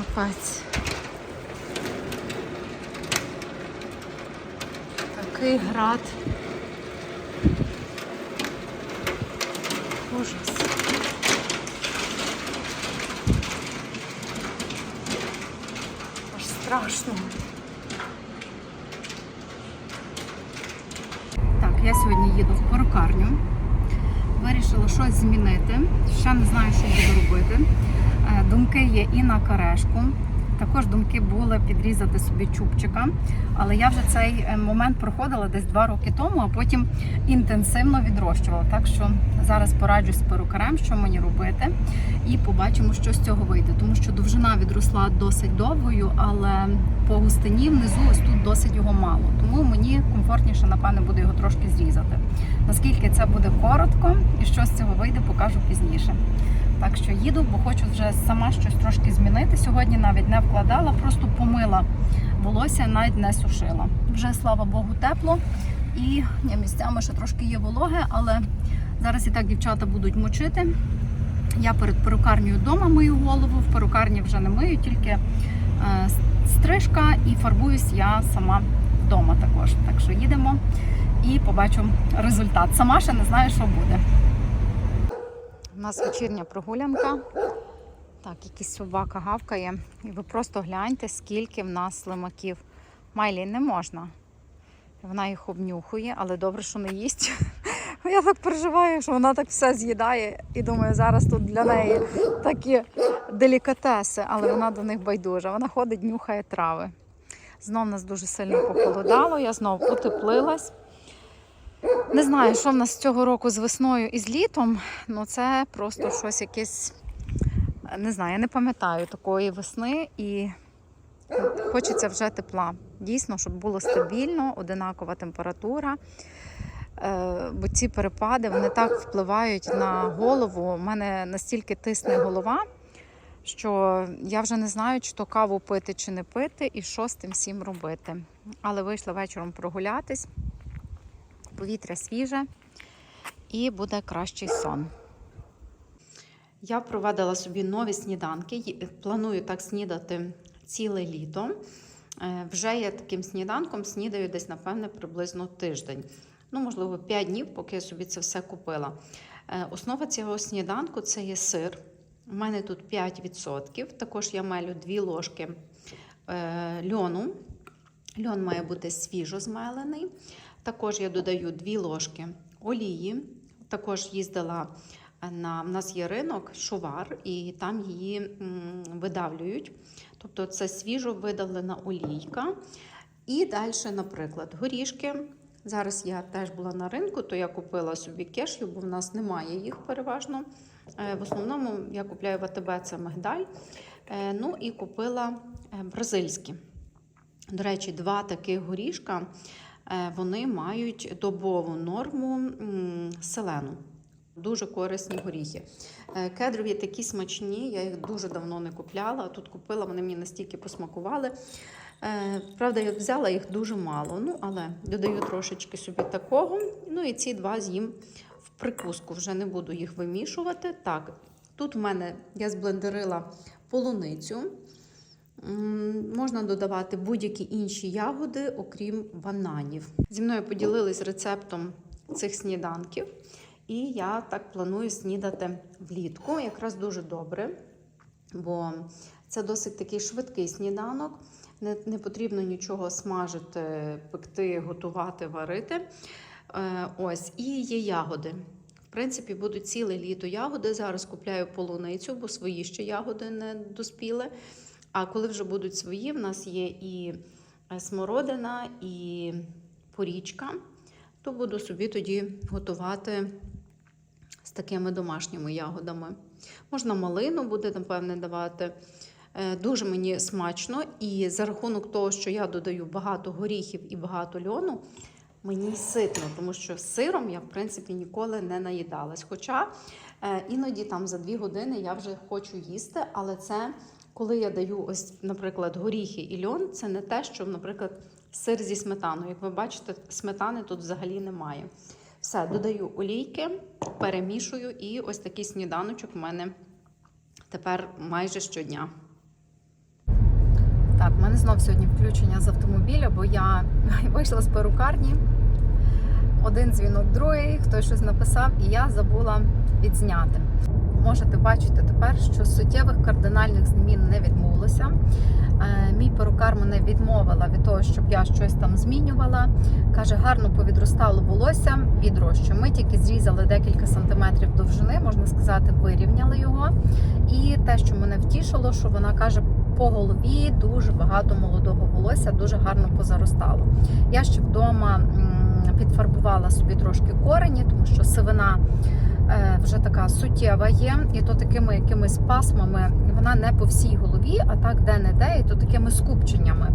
Капець. Такий град. Ужас. Аж страшно. Так, я сьогодні їду в перукарню. Вирішила щось змінити. Ще не знаю, що буду робити. Думки є і на карешку. Також думки були підрізати собі чубчика. Але я вже цей е, момент проходила десь два роки тому, а потім інтенсивно відрощувала. Так що зараз пораджусь з перукарем, що мені робити, і побачимо, що з цього вийде. Тому що довжина відросла досить довгою, але по густині внизу ось тут досить його мало. Тому мені комфортніше, напевне, буде його трошки зрізати. Наскільки це буде коротко і що з цього вийде, покажу пізніше. Так що їду, бо хочу вже сама щось трошки змінити. Сьогодні навіть не вкладала, просто помила волосся, навіть не сушила. Вже слава Богу, тепло і місцями ще трошки є вологе, але зараз і так дівчата будуть мочити. Я перед перукарнею вдома мию голову, в перукарні вже не мию, тільки е, стрижка і фарбуюсь я сама вдома також. Так що їдемо і побачимо результат. Сама ще не знаю, що буде. У нас вечірня прогулянка. Так, якийсь собака гавкає. І ви просто гляньте, скільки в нас слимаків. Майлі не можна. Вона їх обнюхує, але добре, що не їсть. Я так переживаю, що вона так все з'їдає. І думаю, зараз тут для неї такі делікатеси, але вона до них байдужа. Вона ходить, нюхає трави. Знов нас дуже сильно похолодало, я знов утеплилась. Не знаю, що в нас цього року з весною і з літом, ну це просто щось якесь, не знаю, я не пам'ятаю такої весни і хочеться вже тепла. Дійсно, щоб було стабільно, одинакова температура. Е, Бо ці перепади вони так впливають на голову. У мене настільки тисне голова, що я вже не знаю, чи то каву пити, чи не пити, і що з тим всім робити. Але вийшла вечором прогулятись повітря свіже і буде кращий сон. Я провадила собі нові сніданки. Планую так снідати ціле літо. Е, Вже я таким сніданком снідаю десь, напевне, приблизно тиждень. Ну, можливо, 5 днів, поки я собі це все купила. Е, Основа цього сніданку це є сир. У мене тут 5%. Також я мелю 2 ложки е, льону. Льон має бути свіжо змелений. Також я додаю 2 ложки олії. Також їздила на в нас є ринок, шувар, і там її видавлюють. Тобто це свіжо видавлена олійка. І далі, наприклад, горішки. Зараз я теж була на ринку, то я купила собі кешлю, бо в нас немає їх переважно. Е, В основному я купляю в АТБ це мигдаль. Е, Ну і купила е, бразильські. До речі, два таких горішка вони мають добову норму селену. Дуже корисні горіхи. Е, Кедрові такі смачні, я їх дуже давно не купляла. Тут купила, вони мені настільки посмакували. Е, Правда, я взяла їх дуже мало, ну але додаю трошечки собі такого. Ну і ці два з'їм в прикуску. Вже не буду їх вимішувати. Так, тут в мене я зблендерила полуницю. Можна додавати будь-які інші ягоди, окрім бананів. Зі мною поділились рецептом цих сніданків, і я так планую снідати влітку. Якраз дуже добре, бо це досить такий швидкий сніданок. Не, не потрібно нічого смажити, пекти, готувати, варити. Е, ось, і є ягоди. В принципі, будуть ціле літо ягоди. Зараз купляю полуницю, бо свої ще ягоди не доспіли. А коли вже будуть свої, в нас є і е, смородина, і порічка, то буду собі тоді готувати з такими домашніми ягодами. Можна малину буде, напевне, давати. Е, Дуже мені смачно, і за рахунок того, що я додаю багато горіхів і багато льону, мені ситно, тому що сиром я, в принципі, ніколи не наїдалась. Хоча е, іноді там за дві години я вже хочу їсти, але це коли я даю ось, наприклад, горіхи і льон, це не те, що, наприклад, сир зі сметаною. Як ви бачите, сметани тут взагалі немає. Все, додаю олійки, перемішую, і ось такий сніданочок в мене тепер майже щодня. Так, в мене знов сьогодні включення з автомобіля, бо я вийшла з перукарні. Один дзвінок, другий, хтось щось написав, і я забула відзняти. Можете бачити тепер, що суттєвих кардинальних змін не відмовилося. Е, Мій перукар мене відмовила від того, щоб я щось там змінювала. Каже, гарно повідростало волосся, відрощу. Ми тільки зрізали декілька сантиметрів довжини, можна сказати, вирівняли його. І те, що мене втішило, що вона каже, по голові дуже багато молодого волосся, дуже гарно позаростало. Я ще вдома підфарбувала собі трошки корені, тому що сивина вже така суттєва є, і то такими якимись пасмами вона не по всій голові, а так де-не-де, і то такими скупченнями.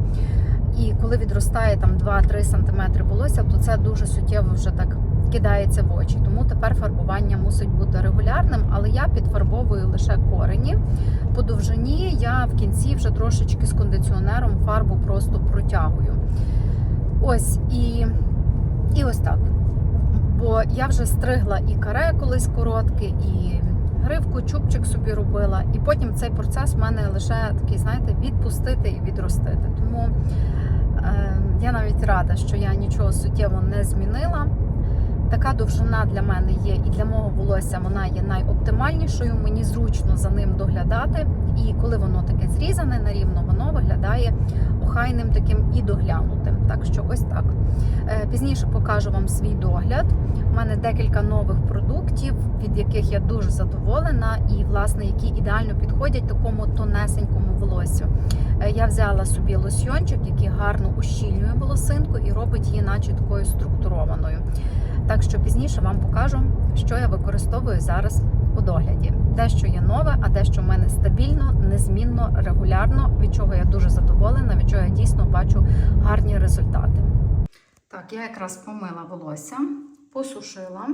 І коли відростає там 2-3 см волосся, то це дуже суттєво вже так кидається в очі. Тому тепер фарбування мусить бути регулярним, але я підфарбовую лише корені. По довжині я в кінці вже трошечки з кондиціонером фарбу просто протягую. Ось і, і ось так. Бо я вже стригла і каре колись коротке, і гривку, чубчик собі робила. І потім цей процес в мене лише такий, знаєте, відпустити і відростити. Тому е, я навіть рада, що я нічого суттєво не змінила. Така довжина для мене є і для мого волосся вона є найоптимальнішою. Мені зручно за ним доглядати. І коли воно таке зрізане на рівно, воно виглядає охайним таким і доглянутим. Так що ось так. Е, Пізніше покажу вам свій догляд. У мене декілька нових продуктів, від яких я дуже задоволена, і власне які ідеально підходять такому тонесенькому волосю. Е, Я взяла собі лосьйончик, який гарно ущільнює волосинку і робить її, наче такою структурованою. Так що пізніше вам покажу, що я використовую зараз у догляді. Дещо є нове, а дещо в мене стабільно, незмінно, регулярно, від чого я дуже задоволена, від чого я дійсно бачу гарні результати. Так, я якраз помила волосся, посушила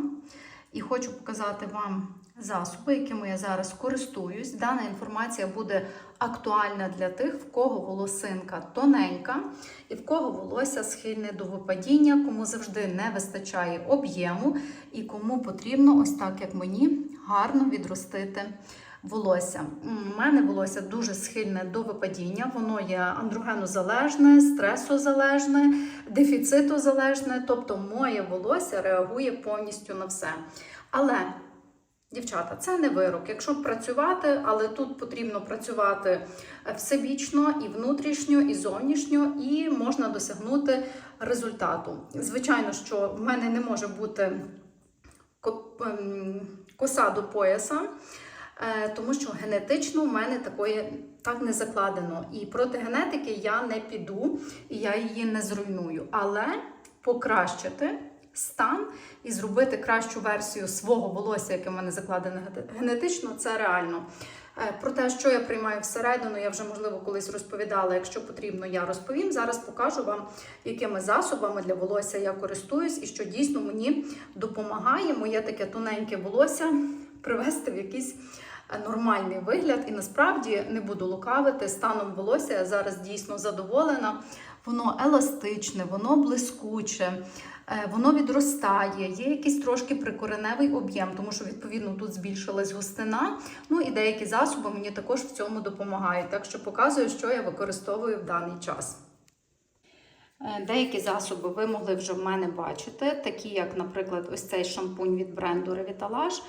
і хочу показати вам засоби, якими я зараз користуюсь. Дана інформація буде актуальна для тих, в кого волосинка тоненька і в кого волосся схильне до випадіння, кому завжди не вистачає об'єму і кому потрібно, ось так як мені, гарно відростити. Волосся. У мене волосся дуже схильне до випадіння, воно є андрогенозалежне, стресозалежне, дефіцитозалежне, тобто моє волосся реагує повністю на все. Але, дівчата, це не вирок. Якщо працювати, але тут потрібно працювати всебічно і внутрішньо, і зовнішньо, і можна досягнути результату. Звичайно, що в мене не може бути ем, коса до пояса. Е, тому що генетично в мене такої так не закладено. І проти генетики я не піду, і я її не зруйную. Але покращити стан і зробити кращу версію свого волосся, яке в мене закладено генетично, це реально. Е, Про те, що я приймаю всередину, я вже можливо колись розповідала. Якщо потрібно, я розповім. Зараз покажу вам, якими засобами для волосся я користуюсь і що дійсно мені допомагає моє таке тоненьке волосся привести в якийсь е, нормальний вигляд. І насправді не буду лукавити станом волосся. Я зараз дійсно задоволена. Воно еластичне, воно блискуче, воно відростає, є якийсь трошки прикореневий об'єм, тому що відповідно тут збільшилась густина. Ну і деякі засоби мені також в цьому допомагають. Так що показую, що я використовую в даний час. Е, Деякі засоби ви могли вже в мене бачити, такі як, наприклад, ось цей шампунь від бренду Revitalash.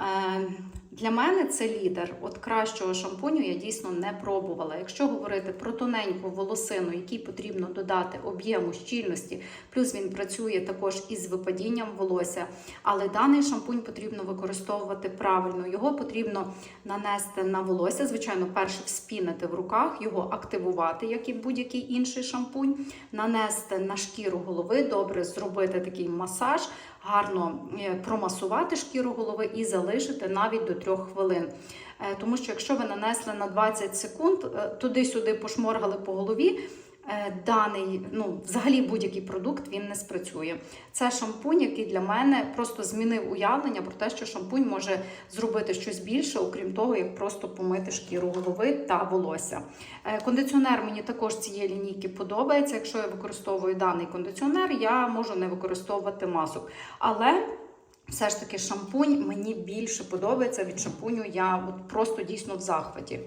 Е, Для мене це лідер. От кращого шампуню я дійсно не пробувала. Якщо говорити про тоненьку волосину, якій потрібно додати об'єму щільності, плюс він працює також із випадінням волосся. Але даний шампунь потрібно використовувати правильно. Його потрібно нанести на волосся. Звичайно, перше вспінити в руках, його активувати, як і будь-який інший шампунь, нанести на шкіру голови, добре зробити такий масаж, гарно е, промасувати шкіру голови і залишити навіть до 3 хвилин. Е, Тому що якщо ви нанесли на 20 секунд, е, туди-сюди пошморгали по голові. е, Даний, ну, взагалі будь-який продукт він не спрацює. Це шампунь, який для мене просто змінив уявлення про те, що шампунь може зробити щось більше, окрім того, як просто помити шкіру голови та волосся. Кондиціонер мені також цієї лінійки подобається. Якщо я використовую даний кондиціонер, я можу не використовувати масок. Але все ж таки шампунь мені більше подобається від шампуню. Я от просто дійсно в захваті.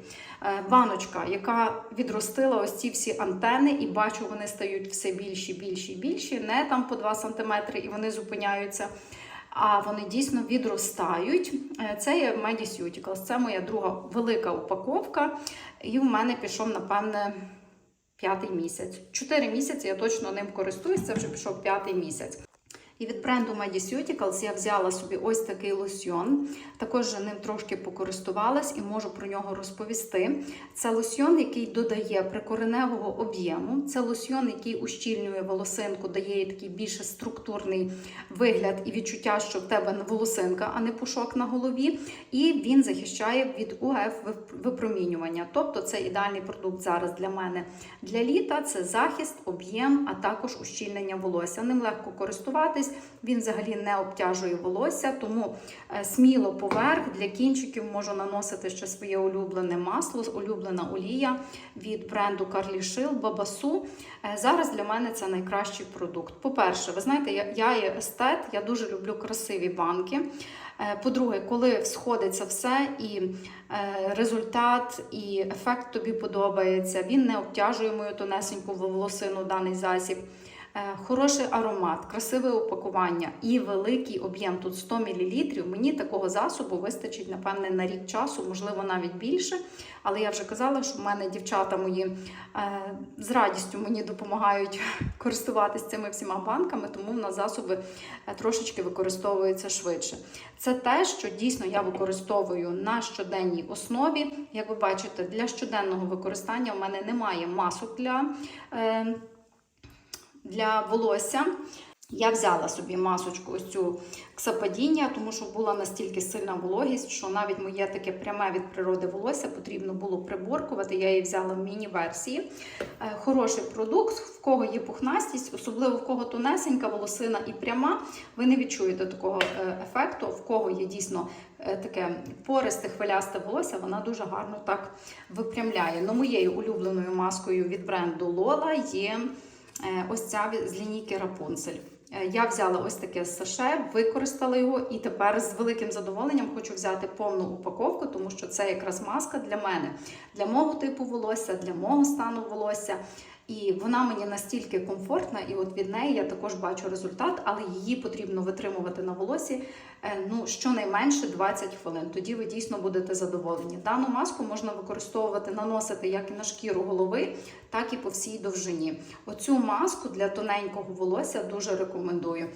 Е, Баночка, яка відростила ось ці всі антени, і бачу, вони стають все більші, більші, більші, не там по 2 см, і вони зупиняються. А вони дійсно відростають. Е, Це є Mediceuticals, це моя друга велика упаковка. І в мене пішов, напевне, п'ятий місяць. Чотири місяці я точно ним користуюсь, це вже пішов п'ятий місяць. І від бренду Mediceuticals я взяла собі ось такий лосьйон. Також ним трошки покористувалась і можу про нього розповісти. Це лосьйон, який додає прикореневого об'єму. Це лосьйон, який ущільнює волосинку, дає їй такий більше структурний вигляд і відчуття, що в тебе волосинка, а не пушок на голові. І він захищає від УФ випромінювання. Тобто це ідеальний продукт зараз для мене для літа. Це захист, об'єм, а також ущільнення волосся. Ним легко користуватись. Він взагалі не обтяжує волосся, тому е, сміло поверх для кінчиків можу наносити ще своє улюблене масло, улюблена олія від бренду Shield Бабасу. Е, Зараз для мене це найкращий продукт. По-перше, ви знаєте, я, є естет, я дуже люблю красиві банки. Е, По-друге, коли сходиться все, і результат, і ефект тобі подобається, він не обтяжує мою тонесеньку волосину даний засіб. Е, Хороший аромат, красиве упакування і великий об'єм тут 100 мл. Мені такого засобу вистачить, напевне, на рік часу, можливо, навіть більше. Але я вже казала, що в мене дівчата мої е, з радістю мені допомагають користуватися цими всіма банками, тому в нас засоби е, трошечки використовуються швидше. Це те, що дійсно я використовую на щоденній основі. Як ви бачите, для щоденного використання в мене немає масок для. Для волосся. Я взяла собі масочку ось цю ксападіння, тому що була настільки сильна вологість, що навіть моє таке пряме від природи волосся потрібно було приборкувати. Я її взяла в міні-версії. Е, Хороший продукт, в кого є пухнастість, особливо в кого тонесенька волосина і пряма, ви не відчуєте такого е, ефекту. В кого є дійсно е, таке пористе, хвилясте волосся, вона дуже гарно так випрямляє. Но моєю улюбленою маскою від бренду Lola є. Е, ось ця з лінійки Rapunzel. Е, Я взяла ось таке саше, використала його і тепер з великим задоволенням хочу взяти повну упаковку, тому що це якраз маска для мене, для мого типу волосся, для мого стану волосся. І вона мені настільки комфортна, і от від неї я також бачу результат, але її потрібно витримувати на волосі е, ну, щонайменше 20 хвилин. Тоді ви дійсно будете задоволені. Дану маску можна використовувати, наносити як і на шкіру голови, так і по всій довжині. Оцю маску для тоненького волосся дуже рекомендую.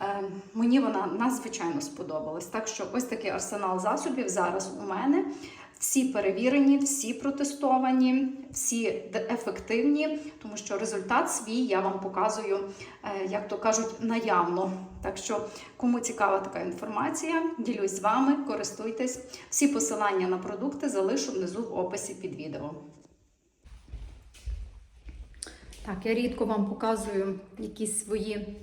Е, Мені вона надзвичайно сподобалась. Так що ось такий арсенал засобів зараз у мене. Всі перевірені, всі протестовані, всі ефективні, тому що результат свій я вам показую, е, як то кажуть, наявно. Так що, кому цікава така інформація, ділюсь з вами, користуйтесь. Всі посилання на продукти залишу внизу в описі під відео. Так, я рідко вам показую якісь свої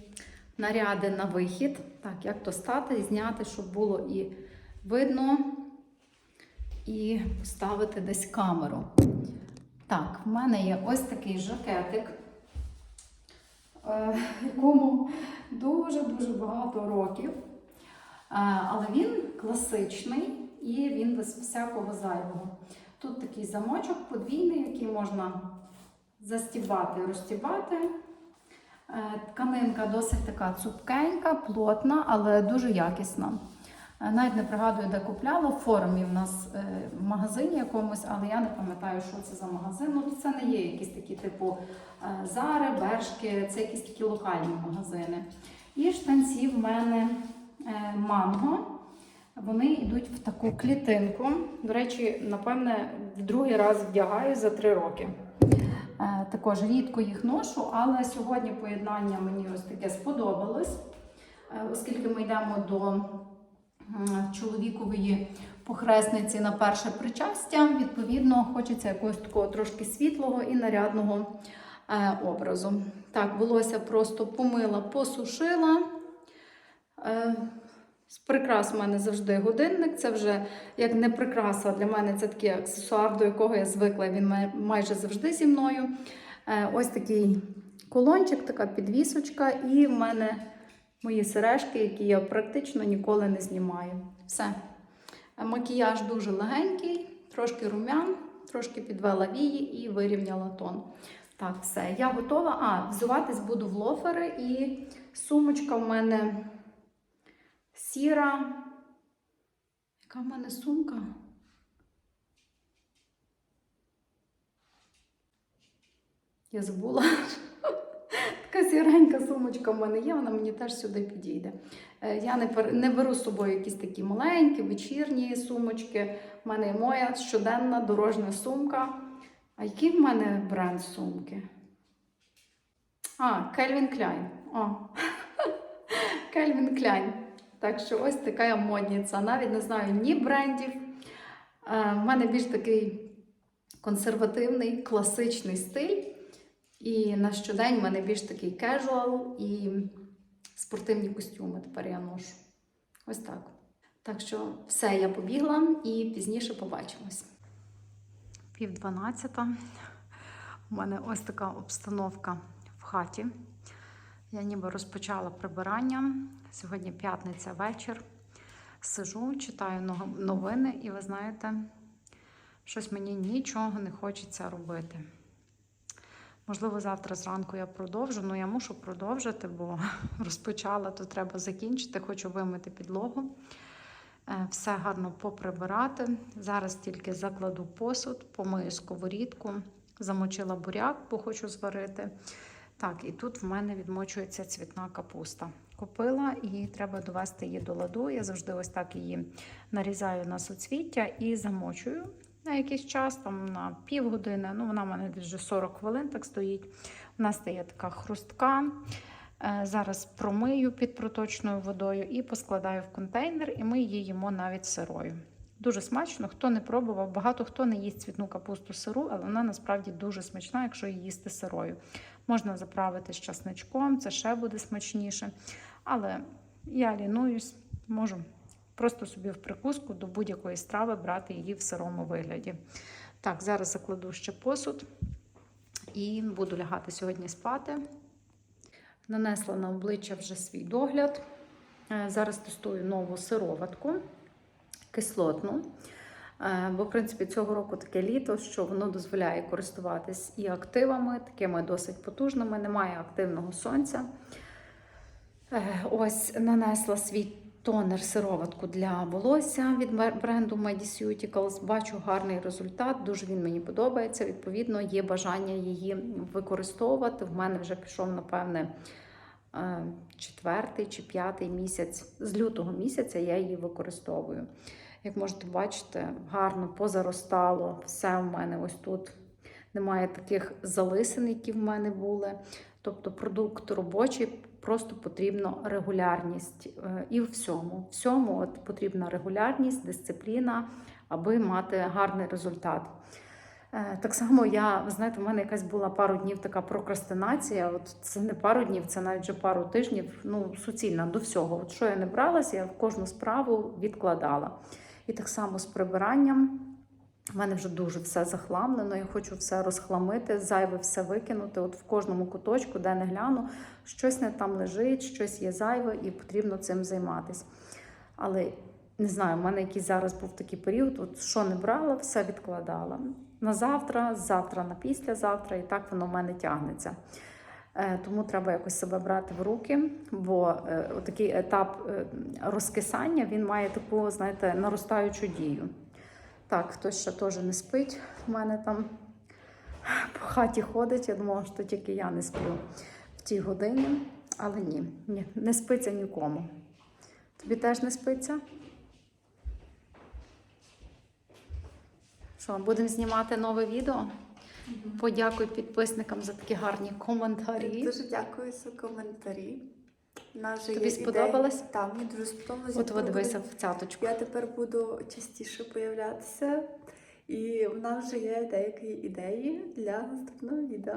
наряди на вихід. Так, як то стати і зняти, щоб було і видно, і поставити десь камеру. Так, в мене є ось такий жакетик, е, якому дуже-дуже багато років. Е, Але він класичний і він без всякого зайвого. Тут такий замочок подвійний, який можна застібати розстібати. Е, Тканинка досить така цупкенька, плотна, але дуже якісна. Е, Навіть не пригадую, де купляла. В форумі в нас е, в магазині якомусь, але я не пам'ятаю, що це за магазин. Ну, це не є якісь такі типу е, Зари, Бершки, це якісь такі локальні магазини. І штанці в мене манго. Вони йдуть в таку клітинку. До речі, напевне, в другий раз вдягаю за три роки. Також рідко їх ношу, але сьогодні поєднання мені ось таке сподобалось, оскільки ми йдемо до чоловікової похресниці на перше причастя. Відповідно, хочеться якогось такого трошки світлого і нарядного е, образу. Так, волосся просто помила, посушила. Е, З прикрас в мене завжди годинник. Це вже як не прикраса для мене, це такий аксесуар, до якого я звикла. Він майже завжди зі мною. Е, Ось такий колончик, така підвісочка, і в мене Мої сережки, які я практично ніколи не знімаю. Все. Макіяж дуже легенький, трошки румян, трошки підвела вії і вирівняла тон. Так, все, я готова. А, взуватись буду в лофери і сумочка в мене сіра. Яка в мене сумка? Я забула. Така сіренька сумочка в мене є, вона мені теж сюди підійде. Е, Я не, беру з собою якісь такі маленькі, вечірні сумочки. У мене є моя щоденна дорожня сумка. А який в мене бренд сумки? А, Calvin Klein. О. Calvin Klein. Так що ось така я модниця. Навіть не знаю ні брендів. Е, У мене більш такий консервативний, класичний стиль. І на щодень в мене більш такий кежуал і спортивні костюми тепер я ношу. Ось так. Так що все, я побігла і пізніше побачимось. Пів дванадцята. У мене ось така обстановка в хаті. Я ніби розпочала прибирання. Сьогодні п'ятниця вечір. Сижу, читаю новини, і ви знаєте, щось мені нічого не хочеться робити. Можливо, завтра зранку я продовжу, але я мушу продовжити, бо розпочала, то треба закінчити. Хочу вимити підлогу, е, все гарно поприбирати. Зараз тільки закладу посуд, помию сковорідку, замочила буряк, бо хочу зварити. Так, і тут в мене відмочується цвітна капуста. Купила і треба довести її до ладу. Я завжди ось так її нарізаю на суцвіття і замочую на якийсь час, там на півгодини. Ну, вона в мене десь вже 40 хвилин так стоїть. Вона стає така хрустка. Е, Зараз промию під проточною водою і поскладаю в контейнер, і ми її їмо навіть сирою. Дуже смачно, хто не пробував, багато хто не їсть цвітну капусту сиру, але вона насправді дуже смачна, якщо її їсти сирою. Можна заправити з часничком, це ще буде смачніше. Але я лінуюсь, можу просто собі в прикуску до будь-якої страви брати її в сирому вигляді. Так, зараз закладу ще посуд і буду лягати сьогодні спати. Нанесла на обличчя вже свій догляд. Е, Зараз тестую нову сироватку кислотну. Е, Бо, в принципі, цього року таке літо, що воно дозволяє користуватись і активами, такими досить потужними, немає активного сонця. Е, Ось нанесла свій тонер сироватку для волосся від бренду Mediceuticals. Бачу гарний результат, дуже він мені подобається. Відповідно, є бажання її використовувати. В мене вже пішов, напевне, е, четвертий чи п'ятий місяць. З лютого місяця я її використовую. Як можете бачити, гарно позаростало все в мене ось тут. Немає таких залисин, які в мене були. Тобто продукт робочий, просто потрібна регулярність. Е, І всьому. Всьому от потрібна регулярність, дисципліна, аби мати гарний результат. Е, Так само я, ви знаєте, в мене якась була пару днів така прокрастинація. От це не пару днів, це навіть вже пару тижнів. Ну, суцільна до всього. От що я не бралася, я в кожну справу відкладала. І так само з прибиранням. У мене вже дуже все захламлено, я хочу все розхламити, зайве все викинути. От в кожному куточку, де не гляну, щось не там лежить, щось є зайве, і потрібно цим займатися. Але не знаю, в мене якийсь зараз був такий період, от що не брала, все відкладала. На завтра, завтра на післязавтра, і так воно в мене тягнеться. Е, Тому треба якось себе брати в руки, бо е, такий етап е, розкисання він має таку, знаєте, наростаючу дію. Так, хтось ще теж не спить. У мене там по хаті ходить. Я думала, що тільки я не сплю в тій годині. Але ні, ні, не спиться нікому. Тобі теж не спиться? Що, будемо знімати нове відео? Подякуй підписникам за такі гарні коментарі. Дуже дякую за коментарі. Нас Тобі є сподобалось? Ідеї. Так, мені дуже сподобалось. От Я в цяточку. Я тепер буду частіше появлятися. І в нас вже є деякі ідеї для наступного відео.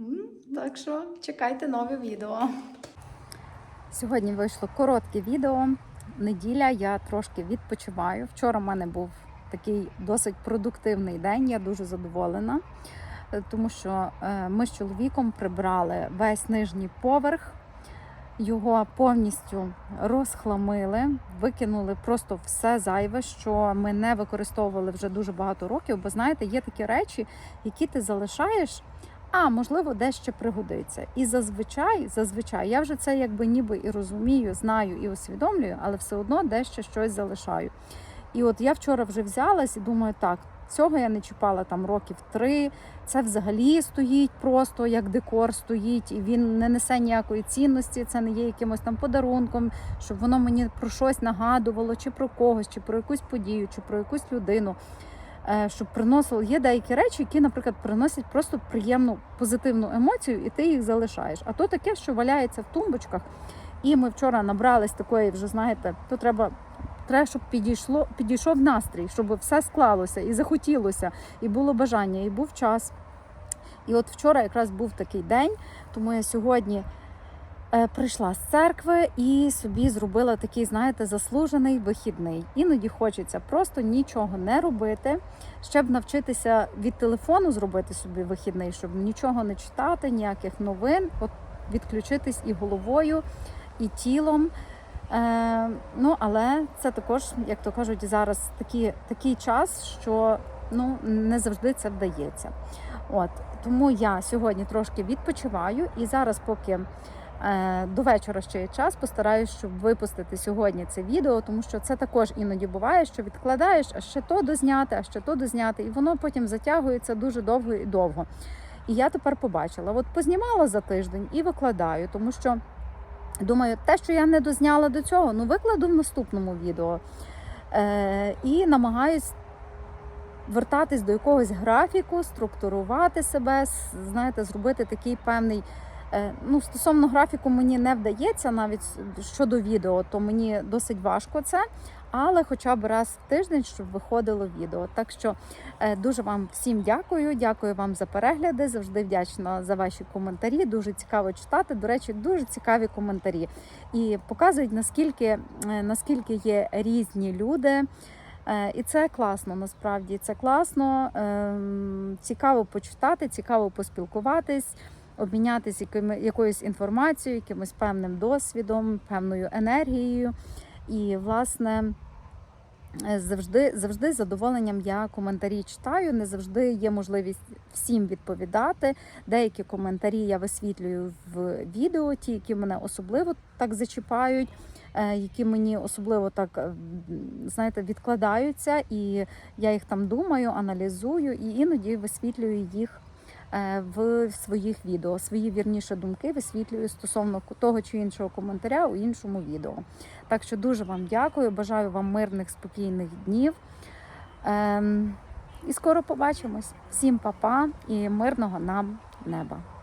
М, Так що чекайте нове відео. Сьогодні вийшло коротке відео. Неділя я трошки відпочиваю. Вчора в мене був такий досить продуктивний день. Я дуже задоволена, е, тому що е, ми з чоловіком прибрали весь нижній поверх. Його повністю розхламили, викинули просто все зайве, що ми не використовували вже дуже багато років. Бо знаєте, є такі речі, які ти залишаєш. А можливо, дещо пригодиться. І зазвичай, зазвичай, я вже це якби ніби і розумію, знаю і усвідомлюю, але все одно дещо щось залишаю. І от я вчора вже взялась і думаю, так, цього я не чіпала там років три. Це взагалі стоїть просто як декор стоїть, і він не несе ніякої цінності. Це не є якимось там подарунком, щоб воно мені про щось нагадувало, чи про когось, чи про якусь подію, чи про якусь людину. Е, Щоб приносило є деякі речі, які, наприклад, приносять просто приємну позитивну емоцію, і ти їх залишаєш. А то таке, що валяється в тумбочках. І ми вчора набрались такої, вже знаєте, то треба. Треба, щоб підійшло, підійшов настрій, щоб все склалося і захотілося, і було бажання, і був час. І от вчора якраз був такий день, тому я сьогодні е, прийшла з церкви і собі зробила такий, знаєте, заслужений вихідний. Іноді хочеться просто нічого не робити, щоб навчитися від телефону зробити собі вихідний, щоб нічого не читати, ніяких новин, от відключитись і головою, і тілом. Е, ну, але це також, як то кажуть, зараз такі, такий час, що ну, не завжди це вдається. От тому я сьогодні трошки відпочиваю, і зараз, поки е, до вечора ще є час, постараюсь, щоб випустити сьогодні це відео, тому що це також іноді буває, що відкладаєш, а ще то дозняти, а ще то дозняти, і воно потім затягується дуже довго і довго. І я тепер побачила, от познімала за тиждень і викладаю, тому що. Думаю, те, що я не дозняла до цього, ну викладу в наступному відео. Е, і намагаюсь вертатись до якогось графіку, структурувати себе, знаєте, зробити такий певний. е, Ну, стосовно графіку мені не вдається навіть щодо відео, то мені досить важко це. Але хоча б раз в тиждень, щоб виходило відео. Так що е, дуже вам всім дякую. Дякую вам за перегляди. Завжди вдячна за ваші коментарі. Дуже цікаво читати. До речі, дуже цікаві коментарі і показують наскільки, е, наскільки є різні люди. Е, І це класно, насправді це класно. Ем, Цікаво почитати, цікаво поспілкуватись, обмінятися якоюсь інформацією, якимось певним досвідом, певною енергією. І, власне, е, завжди, завжди з задоволенням я коментарі читаю. Не завжди є можливість всім відповідати. Деякі коментарі я висвітлюю в відео, ті, які мене особливо так зачіпають, е, які мені особливо так е, знаєте, відкладаються, і я їх там думаю, аналізую, і іноді висвітлюю їх. Е, В своїх відео свої вірніше думки висвітлюю стосовно того чи іншого коментаря у іншому відео. Так що дуже вам дякую, бажаю вам мирних, спокійних днів. Ем, і скоро побачимось. Всім па-па і мирного нам неба.